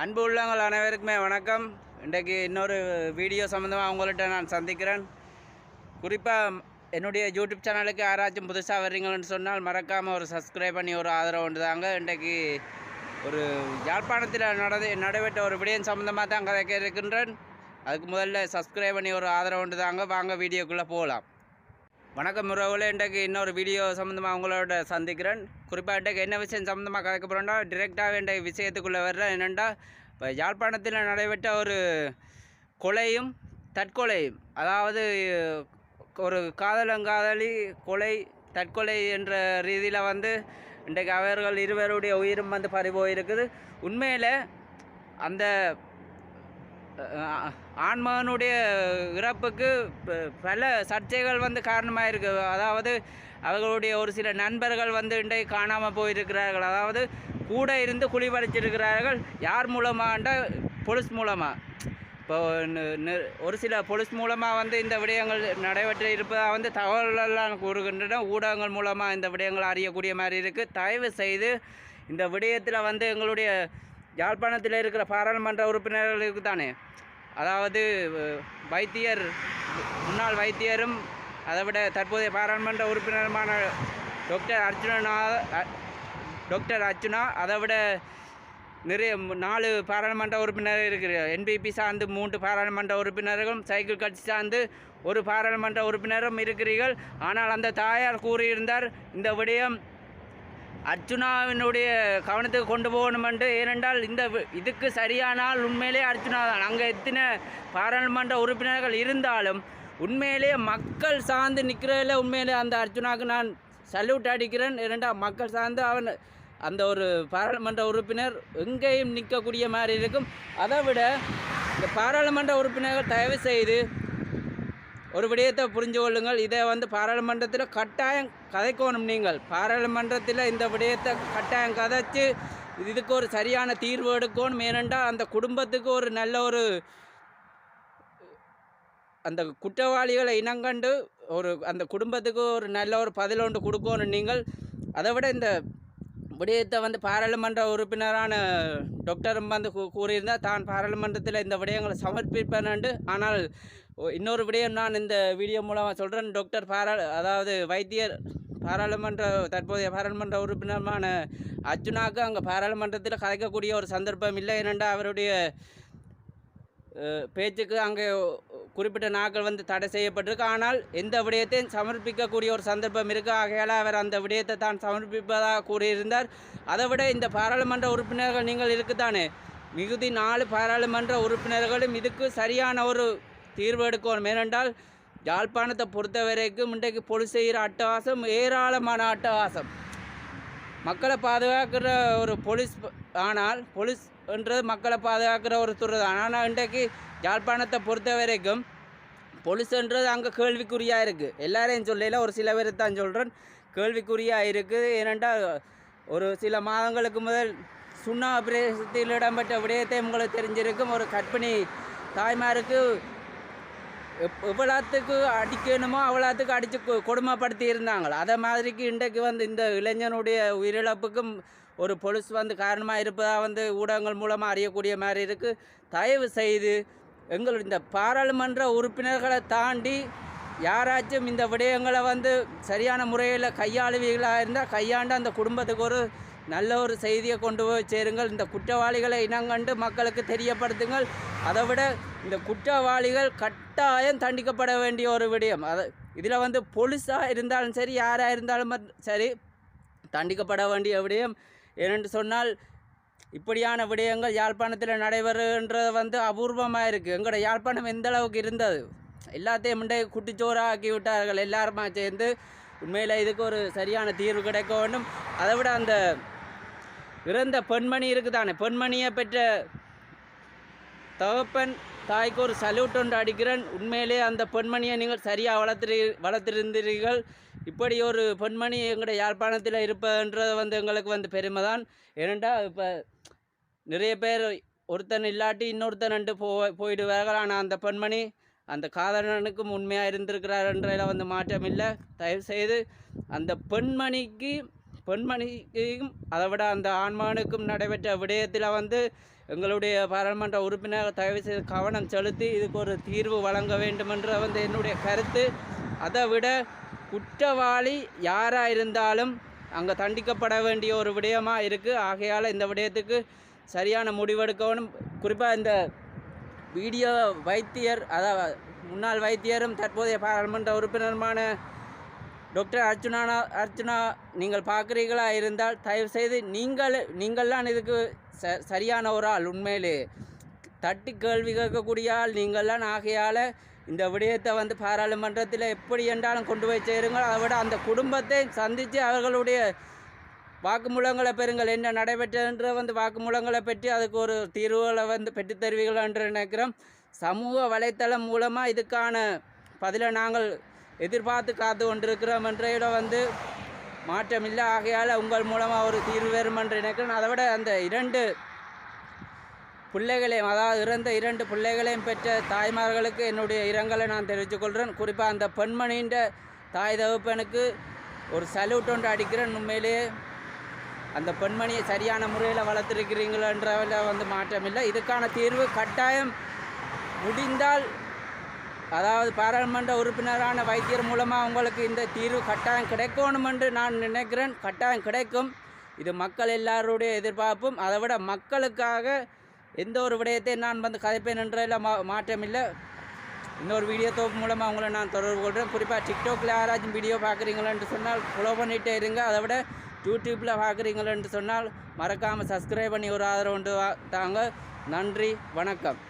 அன்பு உள்ளங்கள் அனைவருக்குமே வணக்கம். இன்றைக்கு இன்னொரு வீடியோ சம்மந்தமாக அவங்கள்ட்ட நான் சந்திக்கிறேன். குறிப்பாக என்னுடைய யூடியூப் சேனலுக்கு யாராச்சும் புதுசாக வர்றீங்கன்னு சொன்னால் மறக்காமல் ஒரு சப்ஸ்கிரைப் பண்ணி ஒரு ஆதரவு உண்டு தாங்க இன்றைக்கு ஒரு யாழ்ப்பாணத்தில் நடந்து நடைபெற்ற ஒரு விடயம் சம்மந்தமாக தான் கதைக்க இருக்கின்றேன். அதுக்கு முதல்ல சப்ஸ்கிரைப் பண்ணி ஒரு ஆதரவு உண்டு தாங்க வாங்க வீடியோக்குள்ளே போகலாம் வணக்கம் உறவுகளே. இன்றைக்கு இன்னொரு வீடியோ சம்மந்தமாக உங்களோட சந்திக்கிறேன். குறிப்பாக இன்றைக்கு என்ன விஷயம் சம்மந்தமாக கதைக்க போகிறோம்னா டிரெக்டாக இன்றைக்கு விஷயத்துக்குள்ளே வர்றேன். என்னென்னா இப்போ யாழ்ப்பாணத்தில் நடைபெற்ற ஒரு கொலையும் தற்கொலையும் அதாவது ஒரு காதலங்காதலி கொலை தற்கொலை என்ற ரீதியில் வந்து இன்றைக்கு அவர்கள் இருவருடைய உயிரும் வந்து பறிபோயிருக்குது. உண்மையில் அந்த ஆன்மகனுடைய இறப்புக்கு பல சர்ச்சைகள் வந்து காரணமாக இருக்குது அதாவது அவர்களுடைய ஒரு சில நண்பர்கள் வந்து இன்றைக்கு காணாமல் போயிருக்கிறார்கள். அதாவது கூட இருந்து குழிபறிச்சிருக்கிறார்கள் யார் மூலமாண்டா? போலீஸ் மூலமாக இப்போ ஒரு சில போலீஸ் மூலமாக வந்து இந்த விடயங்கள் நடைபெற்று இருப்பதாக வந்து தகவல்கள்லாம் கூறுகின்றன. ஊடகங்கள் மூலமாக இந்த விடயங்கள் அறியக்கூடிய மாதிரி இருக்குது தயவு செய்து இந்த விடயத்தில் வந்து எங்களுடைய யாழ்ப்பாணத்தில் இருக்கிற பாராளுமன்ற உறுப்பினர்களுக்கு தானே. அதாவது வைத்தியர் முன்னாள் வைத்தியரும் அதை விட தற்போதைய பாராளுமன்ற உறுப்பினருமான டாக்டர் அர்ஜுனா டாக்டர் அர்ஜுனா அதை விட நிறைய நாலு பாராளுமன்ற உறுப்பினர் இருக்கிறார். என்பிபி சார்ந்து மூன்று பாராளுமன்ற உறுப்பினர்களும் சைக்கிள் கட்சி சார்ந்து ஒரு பாராளுமன்ற உறுப்பினரும் இருக்கிறீர்கள். ஆனால் அந்த தாயார் கூறியிருந்தார் இந்த விடயம் அர்ச்சுனாவினுடைய கவனத்துக்கு கொண்டு போகணுமென்று ஏனென்றால் இந்த இதுக்கு சரியானால் உண்மையிலே அர்ச்சுனா தான். அங்கே எத்தனை பாராளுமன்ற உறுப்பினர்கள் இருந்தாலும் உண்மையிலேயே மக்கள் சார்ந்து நிற்கிறதில் உண்மையிலே அந்த அர்ச்சுனாவுக்கு நான் சல்யூட் அடிக்கிறேன். ஏனென்றால் மக்கள் சார்ந்து அவன் அந்த ஒரு பாராளுமன்ற உறுப்பினர் எங்கேயும் நிற்கக்கூடிய மாதிரி இருக்கும். அதை விட இந்த பாராளுமன்ற உறுப்பினர்கள் தயவு செய்து ஒரு விடயத்தை புரிஞ்சு கொள்ளுங்கள். இதை வந்து பாராளுமன்றத்தில் கட்டாயம் கதைக்கணும் நீங்கள். பாராளுமன்றத்தில் இந்த விடயத்தை கட்டாயம் கதைச்சு இதுக்கு ஒரு சரியான தீர்வு எடுக்கணும். ஏனென்றால் அந்த குடும்பத்துக்கு ஒரு நல்ல ஒரு அந்த குற்றவாளிகளை இனங்கண்டு ஒரு அந்த குடும்பத்துக்கு ஒரு நல்ல ஒரு பதில் ஒன்று கொடுக்கணும் நீங்கள். அதை விட இந்த விடயத்தை வந்து பாராளுமன்ற உறுப்பினரான டாக்டரும் வந்து கூறியிருந்தால் தான் பாராளுமன்றத்தில் இந்த விடயங்களை சமர்ப்பிப்பேன் ஆனால் இன்னொரு விடயம் நான் இந்த வீடியோ மூலமாக சொல்கிறேன் டாக்டர் பாரா அதாவது வைத்தியர் பாராளுமன்ற தற்போதைய பாராளுமன்ற உறுப்பினருமான அர்ஜுனாவுக்கு அங்கே பாராளுமன்றத்தில் கலைக்கக்கூடிய ஒரு சந்தர்ப்பம் இல்லை ஏனென்றால் அவருடைய பேச்சுக்கு அங்கே குறிப்பிட்ட நாட்கள் வந்து தடை செய்யப்பட்டிருக்கு. ஆனால் எந்த விடயத்தையும் சமர்ப்பிக்கக்கூடிய ஒரு சந்தர்ப்பம் இருக்குது ஆகையால் அவர் அந்த விடயத்தை தான் சமர்ப்பிப்பதாக கூறியிருந்தார். அதை விட இந்த பாராளுமன்ற உறுப்பினர்கள் நீங்கள் இருக்குதானே? மிகுதி நாலு பாராளுமன்ற உறுப்பினர்களும் இதுக்கு சரியான ஒரு தீர்வு எடுக்கணும் ஏனென்றால் யாழ்ப்பாணத்தை பொறுத்த வரைக்கும் இன்றைக்கு பொலிஸ் செய்கிற அட்டகாசம் ஏராளமான அட்டகாசம். மக்களை பாதுகாக்கிற ஒரு போலீஸ் ஆனால் போலீஸ் என்றது மக்களை பாதுகாக்கிற ஒரு துறை தான் ஆனால் இன்றைக்கு யாழ்ப்பாணத்தை பொறுத்த வரைக்கும் போலீஸ்ன்றது அங்கே கேள்விக்குறியாக இருக்குது எல்லாரையும் சொல்லல ஒரு சில பேர் தான் சொல்கிறேன் கேள்விக்குறியாக இருக்குது ஏனென்றால் ஒரு சில மாதங்களுக்கு முதல் சுண்ணா பிரதேசத்தில் இடம்பெற்ற விடயத்தை உங்களுக்கு தெரிஞ்சிருக்கும். ஒரு கற்பிணி தாய்மாருக்கு எப் எவ்வளோத்துக்கு அடிக்கணுமோ அவ்வளோத்துக்கு அடித்து கொடுமைப்படுத்தி இருந்தாங்களோ அதை மாதிரிக்கு இன்றைக்கு வந்து இந்த இளைஞனுடைய உயிரிழப்புக்கும் ஒரு பொலிஸ் வந்து காரணமாக இருப்பதாக வந்து ஊடகங்கள் மூலமாக அறியக்கூடிய மாதிரி இருக்குது தயவு செய்து எங்கள் இந்த பாராளுமன்ற உறுப்பினர்களை தாண்டி யாராச்சும் இந்த விடயங்களை வந்து சரியான முறையில் கையாளுவீர்களாக இருந்தால் கையாண்டு அந்த குடும்பத்துக்கு ஒரு நல்ல ஒரு செய்தியை கொண்டு போய் சேருங்கள். இந்த குற்றவாளிகளை இனங்கண்டு மக்களுக்கு தெரியப்படுத்துங்கள். அதை விட இந்த குற்றவாளிகள் கட்டாயம் தண்டிக்கப்பட வேண்டிய ஒரு விடயம். அது இதில் வந்து போலீஸாக இருந்தாலும் சரி யாராக இருந்தாலும் மத்- சரி தண்டிக்கப்பட வேண்டிய விடயம். ஏனென்று சொன்னால் இப்படியான விடயங்கள் யாழ்ப்பாணத்தில் நடைபெறுகின்றது வந்து அபூர்வமாக இருக்குது எங்களோட யாழ்ப்பாணம் எந்த அளவுக்கு இருந்தது? எல்லாத்தையும் முண்டை குட்டிச்சோராக ஆக்கி விட்டார்கள். எல்லாருமா சேர்ந்து உண்மையில் இதுக்கு ஒரு சரியான தீர்வு கிடைக்க வேண்டும். அதை விட அந்த இறந்த பெண்மணி இருக்குதானே? பெண்மணியை பெற்ற தகப்பன் தாய்க்கு ஒரு சல்யூட் ஒன்று அடிக்கிறேன். உண்மையிலே அந்த பெண்மணியை நீங்கள் சரியாக வளர்த்துரு வளர்த்திருந்தீர்கள். இப்படி ஒரு பெண்மணி எங்களுடைய யாழ்ப்பாணத்தில் இருப்பதுன்றது வந்து எங்களுக்கு வந்து பெருமை தான் ஏனென்றால் இப்போ நிறைய பேர் ஒருத்தன் இல்லாட்டி இன்னொருத்தன் ரெண்டு போ போயிடுவார்கள். ஆனால் அந்த பெண்மணி அந்த காதலனுக்கும் உண்மையாக இருந்திருக்கிறார் என்றதில் வந்து மாற்றம் இல்லை தயவு செய்து அந்த பெண்மணிக்கு பெண்மணிக்கும் அதை விட அந்த ஆண்மகனுக்கும் நடைபெற்ற விடயத்தில் வந்து எங்களுடைய பாராளுமன்ற உறுப்பினர் தயவு செய்து கவனம் செலுத்தி இதுக்கு ஒரு தீர்வு வழங்க வேண்டுமென்ற வந்து என்னுடைய கருத்து. அதை விட குற்றவாளி யாராக இருந்தாலும் அங்கே தண்டிக்கப்பட வேண்டிய ஒரு விடயமாக இருக்குது ஆகையால் இந்த விடயத்துக்கு சரியான முடிவெடுக்கணும். குறிப்பாக இந்த வீடியோ வைத்தியர் அதாவது முன்னாள் வைத்தியரும் தற்போதைய பாராளுமன்ற உறுப்பினருமான டாக்டர் அர்ச்சுனா அர்ச்சுனா நீங்கள் பார்க்குறீங்களா இருந்தால் தயவு செய்து நீங்கள் நீங்கள்லாம் இதுக்கு ச சரியான ஒரு ஆள் உண்மையிலே. தட்டி கேள்வி கேட்கக்கூடிய ஆள் நீங்கள்லாம் ஆகையால் இந்த விடயத்தை வந்து பாராளுமன்றத்தில் எப்படி என்றாலும் கொண்டு போய் சேருங்கள். அதை விட அந்த குடும்பத்தை சந்தித்து அவர்களுடைய வாக்குமூலங்களை பெறுங்கள். என்ன நடைபெற்ற வந்து வாக்குமூலங்களை பெற்று அதுக்கு ஒரு தீர்வுகளை வந்து பெற்று தருவீர்கள் என்று நினைக்கிறோம். சமூக வலைத்தளம் மூலமாக இதுக்கான பதிலை நாங்கள் எதிர்பார்த்து காத்து கொண்டிருக்கிறோம். என்ற வந்து மாற்றமில்லை. ஆகையால் உங்கள் மூலமாக ஒரு தீர்வு வரும் என்று நினைக்கிறேன். அதை விட அந்த இரண்டு பிள்ளைகளையும் அதாவது இறந்த இரண்டு பிள்ளைகளையும் பெற்ற தாய்மார்களுக்கு என்னுடைய இரங்கலை நான் தெரிவித்துக்கொள்கிறேன் குறிப்பாக அந்த பெண்மணின்ற தாய் தகுப்பனுக்கு ஒரு சல்யூட் ஒன்று அடிக்கிறேன். உண்மையிலேயே அந்த பெண்மணியை சரியான முறையில் வளர்த்துருக்கிறீங்களன்றதில் வந்து மாற்றமில்லை. இதுக்கான தீர்வு கட்டாயம் முடிந்தால் அதாவது பாராளுமன்ற உறுப்பினரான வைத்தியர் மூலமாக உங்களுக்கு இந்த தீர்வு கட்டாயம் கிடைக்கணும் என்று நான் நினைக்கிறேன். கட்டாயம் கிடைக்கும். இது மக்கள் எல்லாருடைய எதிர்பார்ப்பும். அதை விட மக்களுக்காக எந்த ஒரு விடயத்தை நான் வந்து கதைப்பேன் என்றதில் மா மாற்றமில்லை. இன்னொரு வீடியோ தொகுப்பு மூலமாக உங்களை நான் தொடர்பு கொள்கிறேன். குறிப்பாக டிக்டாக்ல யாராச்சும் வீடியோ பார்க்குறீங்களேன்னு சொன்னால் ஃபாலோ பண்ணிகிட்டே இருங்க. அதை விட யூடியூப்பில் பார்க்குறீங்களேன்னு சொன்னால் மறக்காமல் சப்ஸ்கிரைப் பண்ணி ஒரு ஆதரவு உண்டு தாங்க. நன்றி வணக்கம்.